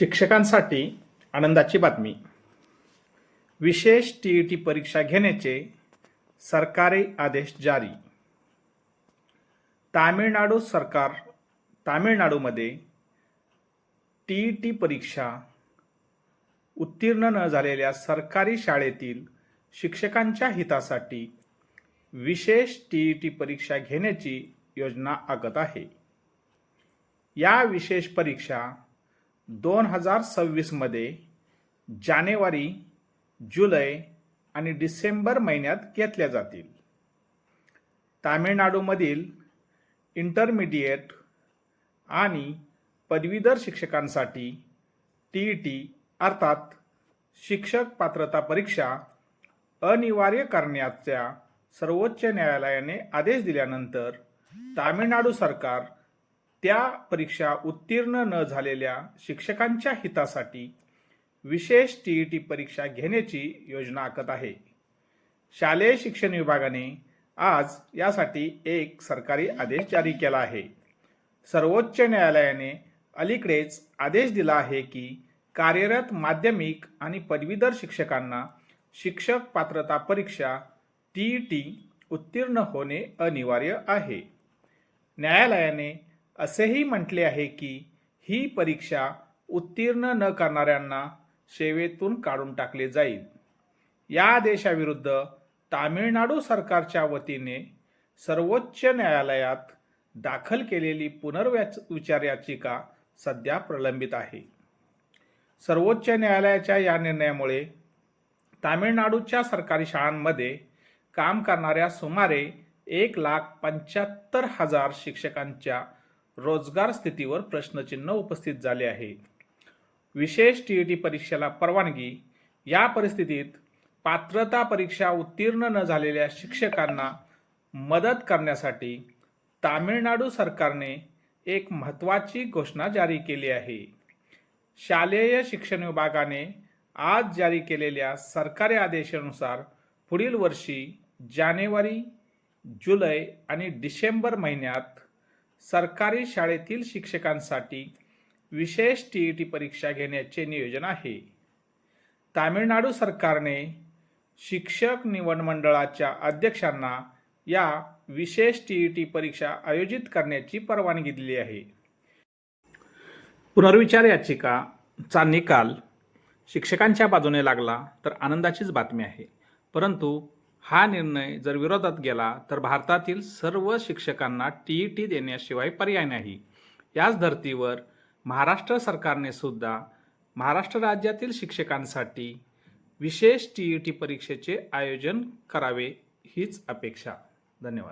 शिक्षकांसाठी आनंदाची बातमी. विशेष टी ई टी परीक्षा घेण्याचे सरकारी आदेश जारी. तामिळनाडू सरकार तामिळनाडूमध्ये टी ई टी परीक्षा उत्तीर्ण न झालेल्या सरकारी शाळेतील शिक्षकांच्या हितासाठी विशेष टी ई टी परीक्षा घेण्याची योजना आखत आहे. या विशेष परीक्षा दोन हजार सव्वीसमध्ये जानेवारी जुलै आणि डिसेंबर महिन्यात घेतल्या जातील. तामिळनाडूमधील इंटरमिडिएट आणि पदवीधर शिक्षकांसाठी टी ई टी अर्थात शिक्षक पात्रता परीक्षा अनिवार्य करण्याच्या सर्वोच्च न्यायालयाने आदेश दिल्यानंतर तामिळनाडू सरकार त्या परीक्षा उत्तीर्ण न झालेल्या शिक्षकांच्या हितासाठी विशेष टी ई टी परीक्षा घेण्याची योजना आखत आहे. शालेय शिक्षण विभागाने आज यासाठी एक सरकारी आदेश जारी केला आहे. सर्वोच्च न्यायालयाने अलीकडेच आदेश दिला आहे की कार्यरत माध्यमिक आणि पदवीधर शिक्षकांना शिक्षक पात्रता परीक्षा टी ई टी उत्तीर्ण होणे अनिवार्य आहे. न्यायालयाने असेही म्हटले आहे की ही परीक्षा उत्तीर्ण न करणाऱ्यांना सेवेतून काढून टाकले जाईल. या आदेशाविरुद्ध तामिळनाडू सरकारच्या वतीने सर्वोच्च न्यायालयात दाखल केलेली पुनर्व्याच विचार याचिका सध्या प्रलंबित आहे. सर्वोच्च न्यायालयाच्या या निर्णयामुळे तामिळनाडूच्या सरकारी शाळांमध्ये काम करणाऱ्या सुमारे एक लाख पंच्याहत्तर हजार शिक्षकांच्या रोजगार स्थितीवर प्रश्नचिन्ह उपस्थित झाले आहे. विशेष टी ई टी परीक्षेला परवानगी. या परिस्थितीत पात्रता परीक्षा उत्तीर्ण न झालेल्या शिक्षकांना मदत करण्यासाठी तामिळनाडू सरकारने एक महत्त्वाची घोषणा जारी केली आहे. शालेय शिक्षण विभागाने आज जारी केलेल्या सरकारी आदेशानुसार पुढील वर्षी जानेवारी जुलै आणि डिसेंबर महिन्यात सरकारी शाळेतील शिक्षकांसाठी विशेष टी ई टी परीक्षा घेण्याचे नियोजन आहे. तामिळनाडू सरकारने शिक्षक निवड मंडळाच्या अध्यक्षांना या विशेष टी ई टी परीक्षा आयोजित करण्याची परवानगी दिली आहे. पुनर्विचार याचिकाचा निकाल शिक्षकांच्या बाजूने लागला तर आनंदाचीच बातमी आहे. परंतु हा निर्णय जर विरोधात गेला तर भारतातील सर्व शिक्षकांना टी ई टी देण्याशिवाय पर्याय नाही. याच धर्तीवर महाराष्ट्र सरकारने सुद्धा महाराष्ट्र राज्यातील शिक्षकांसाठी विशेष टी ई टी परीक्षेचे आयोजन करावे हीच अपेक्षा. धन्यवाद.